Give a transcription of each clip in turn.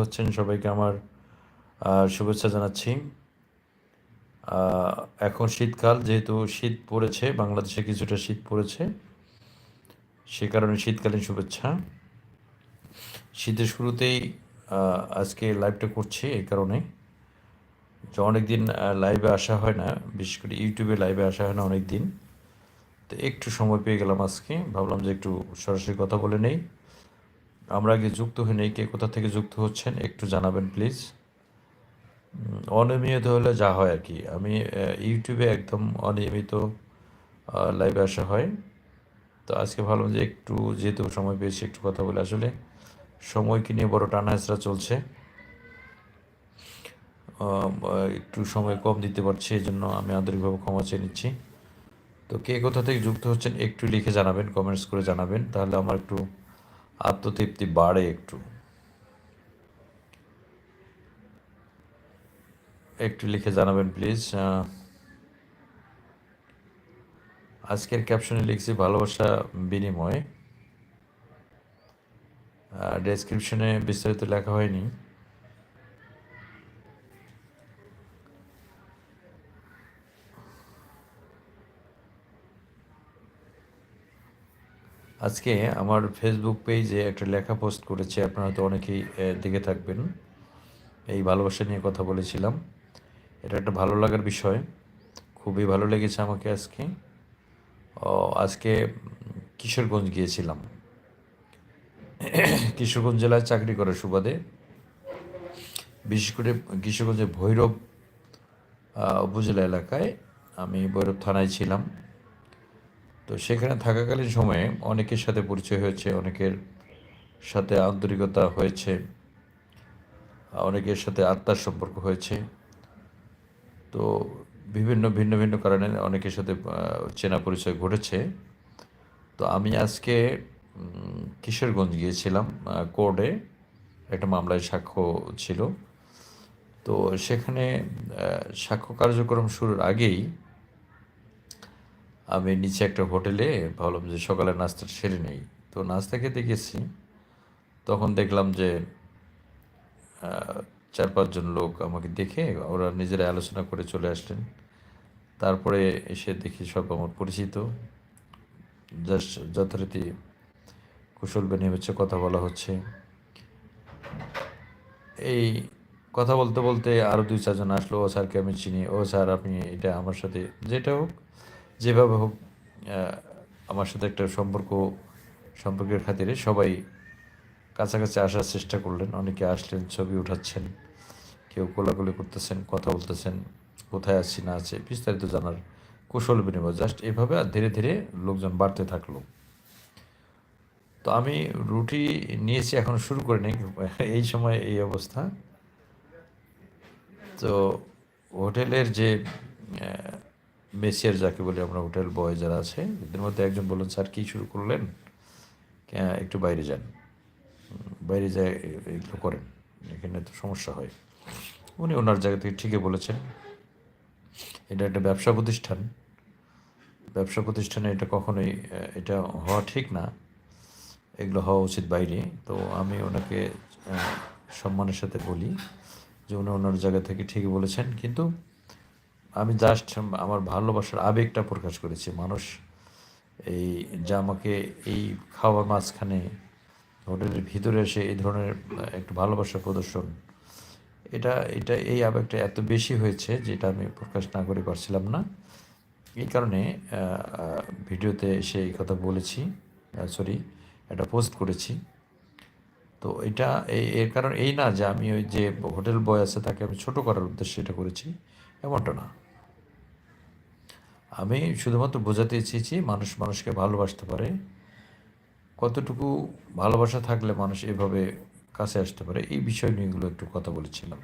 হচ্ছেন সবাইকে আমার শুভেচ্ছা জানাচ্ছি। এখন শীতকাল, যেহেতু শীত পড়েছে, বাংলাদেশে কিছুটা শীত পড়েছে, সে কারণে শীতকালীন শুভেচ্ছা। শীতের শুরুতেই আজকে লাইভটা করছি এই কারণে। যে অনেক দিন লাইভে আসা হয় না, বিশেষ করে ইউটিউবে লাইভে আসা হয় না অনেক দিন তো একটু সময় পেয়ে গেলাম আজকে, ভাবলাম যে একটু সরাসরি কথা বলে নেই। আমরা আগে যুক্ত হই নেই, কে কোথা থেকে যুক্ত হচ্ছেন একটু জানাবেন, প্লিজ। অনিয়মিত হলে যা হয় আর কি। আমি ইউটিউবে একদম অনিয়মিত লাইভে আসা হয়। তো আজকে ভাবলাম যে একটু, যেহেতু সময় পেয়েছি একটু কথা বলে। আসলে সময়কে নিয়ে বড় টানা হেঁচড়া চলছে একটু সময় কম দিতে পারছি, এই জন্য আমি আন্তরিকভাবে ক্ষমা চেয়ে নিচ্ছি। তো কে কোথা থেকে যুক্ত হচ্ছেন একটু লিখে জানাবেন কমেন্টস করে জানাবেন। তাহলে আমার একটু আত্মতৃপ্তি বাড়ে একটু। একটু লিখে জানাবেন প্লিজ আজকের ক্যাপশনে লিখছি, ভালোবাসা বিনিময়। ডেসক্রিপশনে বিস্তারিত লেখা হয়নি। আজকে আমার ফেসবুক পেজে একটা লেখা পোস্ট করেছে, আপনারা তো অনেকেই দেখে থাকবেন। এই ভালোবাসা নিয়ে কথা বলেছিলাম। এটা একটা ভালো লাগার বিষয়। খুবই ভালো লেগেছে আমাকে আজকে। আজকে কিশোরগঞ্জ গিয়েছিলাম। কিশোরগঞ্জ জেলায় চাকরি করার সুবাদে। বিশেষ করে কিশোরগঞ্জের ভৈরব উপজেলা এলাকায় আমি ভৈরব থানায় ছিলাম। তো সেখানে থাকাকালীন সময়ে অনেকের সাথে পরিচয় হয়েছে, অনেকের সাথে আন্তরিকতা হয়েছে, অনেকের সাথে আত্মার সম্পর্ক হয়েছে। তো বিভিন্ন, ভিন্ন ভিন্ন কারণে অনেকের সাথে চেনা পরিচয় ঘটেছে। তো আমি আজকে কিশোরগঞ্জ গিয়েছিলাম কোর্টে। একটা মামলায় সাক্ষ্য ছিল। তো সেখানে সাক্ষ্য কার্যক্রম শুরুর আগেই আমি নিচে একটা হোটেলে ভাবলাম যে সকালে নাস্তা সেরে নেই। তো নাস্তা খেতে গেছি। তখন দেখলাম যে চার পাঁচজন লোক আমাকে দেখে ওরা নিজেরা আলোচনা করে চলে আসলেন। তারপরে এসে দেখি সব আমার পরিচিত। জাস্ট যথারীতি কুশল হচ্ছে, কথা বলা হচ্ছে। এই কথা বলতে বলতে আরও দুই চারজন আসলো, ও স্যারকে আমি চিনি। ও স্যার, আপনি এটা আমার সাথে, যেটা হোক যেভাবে হোক আমার সাথে একটা সম্পর্ক, সম্পর্কের খাতিরে সবাই কাছাকাছি আসার চেষ্টা করলেন। অনেকে আসলেন, ছবি উঠাচ্ছেন, কেউ কোলাকুলি করতেছেন, কথা বলতেছেন, কোথায় আছি, না আছে, বিস্তারিত জানার কৌশল বিনিময়। জাস্ট এভাবে আর ধীরে ধীরে লোকজন বাড়তে থাকল। তো আমি রুটি নিয়েছি, এখন শুরু করে নেই এই সময় এই অবস্থা। তো হোটেলের যে মেসিয়ার, যাকে বলি আমরা হোটেল বয় যারা আছে, এদের মধ্যে একজন বললেন, স্যার, কী শুরু করলেন? "কে- একটু বাইরে যান। বাইরে যায় এগুলো করেন, এখানে তো সমস্যা হয়। উনি ওনার জায়গা থেকে ঠিকই বলেছেন। এটা একটা ব্যবসা প্রতিষ্ঠান। ব্যবসা প্রতিষ্ঠানে এটা কখনোই এটা হওয়া ঠিক না। এগুলো হওয়া উচিত বাইরে। তো আমি ওনাকে সম্মানের সাথে বলি যে উনি ওনার জায়গা থেকে ঠিকই বলেছেন। কিন্তু আমি জাস্ট আমার ভালোবাসার আবেগটা প্রকাশ করেছি। মানুষ এই যা আমাকে এই খাওয়ার মাঝখানে, হোটেলের ভিতরে এসে এই ধরনের একটু ভালোবাসা প্রদর্শন, এটা এটা, এই আবেগটা এত বেশি হয়েছে যেটা আমি প্রকাশ না করে পারছিলাম না। এই কারণে ভিডিওতে এসে এই কথা বলেছি সরি এটা পোস্ট করেছি। তো এটা, এই, এর কারণ এই না যে আমি ওই যে হোটেল বয় আছে তাকে আমি ছোট করার উদ্দেশ্যে এটা করেছি, এমনটা না। আমি শুধুমাত্র বোঝাতে চেয়েছি মানুষ মানুষকে ভালোবাসতে পারে। কতটুকু ভালোবাসা থাকলে মানুষ এভাবে কাছে আসতে পারে, এই বিষয় নিয়েগুলো একটু কথা বলেছিলাম,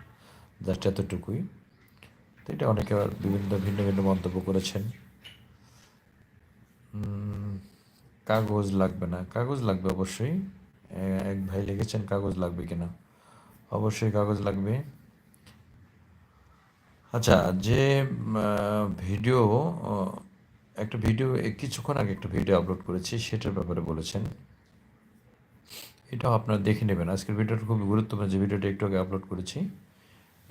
জাস্ট এতটুকুই। তো এটা অনেকে বিভিন্ন ভিন্ন ভিন্ন মন্তব্য করেছেন। কাগজ লাগবে না। কাগজ লাগবে অবশ্যই। এক ভাই লিখেছেন, কাগজ লাগবে কিনা? অবশ্যই কাগজ লাগবে। আচ্ছা যে ভিডিও একটা ভিডিও কিছুক্ষণ আগে একটা ভিডিও আপলোড করেছি সেটার ব্যাপারে বলেছেন। এটাও আপনারা দেখে নেবেন। আজকের ভিডিওটা খুবই গুরুত্বপূর্ণ। যে ভিডিওটা একটু আগে আপলোড করেছি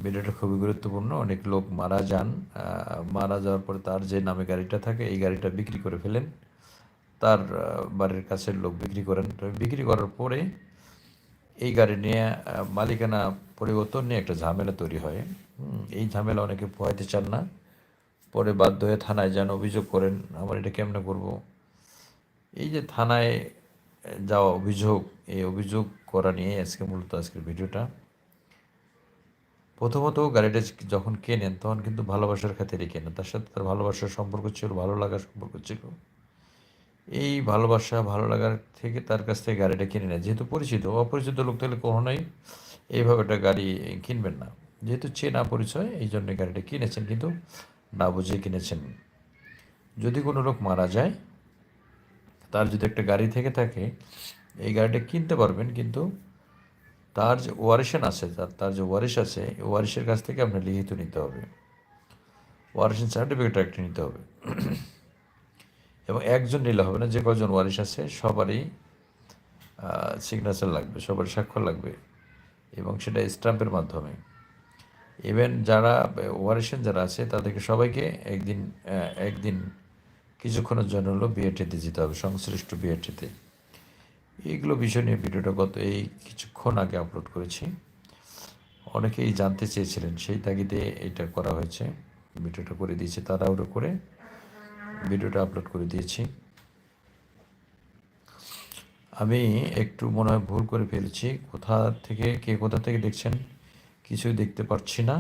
ভিডিওটা খুবই গুরুত্বপূর্ণ। অনেক লোক মারা যান মারা যাওয়ার পরে তার যে নামে গাড়িটা থাকে এই গাড়িটা বিক্রি করে ফেলেন। তার বাড়ির কাছের লোক বিক্রি করেন। তো বিক্রি করার পরে এই গাড়ি নিয়ে মালিকানা পরিবর্তন নিয়ে একটা ঝামেলা তৈরি হয়। এই ঝামেলা অনেকে পোহাইতে চান না। পরে বাধ্য হয়ে থানায় যান, অভিযোগ করেন, আমার এটা কেমনে করব? এই যে থানায় যাওয়া অভিযোগ, এই অভিযোগ করা নিয়ে আজকে মূলত আজকের ভিডিওটা। প্রথমত গাড়িটা যখন কেনেন, তখন কিন্তু ভালোবাসার খাতিরে কেনেন। তার সাথে তার ভালোবাসার সম্পর্ক ছিল, ভালো লাগার সম্পর্ক ছিল। এই ভালোবাসা, ভালো লাগার থেকে তার কাছ থেকে গাড়িটা কিনে নেয়। যেহেতু পরিচিত, অপরিচিত লোক তাহলে কখনোই এইভাবে একটা গাড়ি কিনবেন না। যেহেতু চেনা পরিচয় এই জন্য গাড়িটা কিনেছেন কিন্তু না বুঝে কিনেছেন। যদি কোনো লোক মারা যায়, তার যদি একটা গাড়ি থেকে থাকে, এই গাড়িটা কিনতে পারবেন কিন্তু তার যে ওয়ারিশন আছে, তার তার যে ওয়ারিশ আছে ওয়ারিশের কাছ থেকে আপনার লিখিত নিতে হবে। ওয়ারিশন সার্টিফিকেট একটা নিতে হবে। এবং একজন নিলে হবে না, যে কজন ওয়ারিশ আছে, সবারই সিগনেচার লাগবে সবার স্বাক্ষর লাগবে। এবং সেটা স্ট্যাম্পের মাধ্যমে। ইভেন যারা ওয়ারিশন যারা আছে, তাদেরকে সবাইকে একদিন একদিন কিছুক্ষণের জন্য হলো বিএটিতে যেতে হবে, সংশ্লিষ্ট বিএটিতে এইগুলো বিষয় নিয়ে ভিডিওটা গত এই কিছুক্ষণ আগে আপলোড করেছি। অনেকেই জানতে চেয়েছিলেন, সেই তাগিদে এটা করা হয়েছে, ভিডিওটা করে দিয়েছি, তাড়াহুড়ো করে। ভিডিওটা আপলোড করে দিয়েছি। আমি একটু মনে হয় ভুল করে ফেলছি। কোথা থেকে, কে কোথা থেকে দেখছেন কিছুই দেখতে পাচ্ছি না।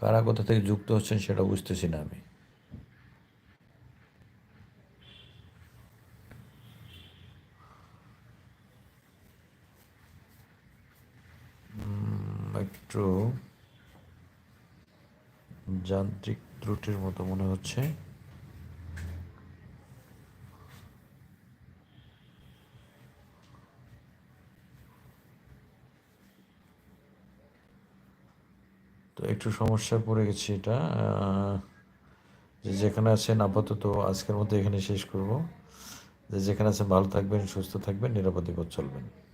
কারা কোথা থেকে যুক্ত হচ্ছেন সেটা বুঝতেছি না আমি। একটু যান্ত্রিক ত্রুটির মতো মনে হচ্ছে। তো একটু সমস্যায় পড়ে গেছি এটা। যে যেখানে আছেন আপাতত আজকের মতো এখানে শেষ করব। যে যেখানে আছেন ভালো থাকবেন, সুস্থ থাকবেন, নিরাপদে পথ চলবেন।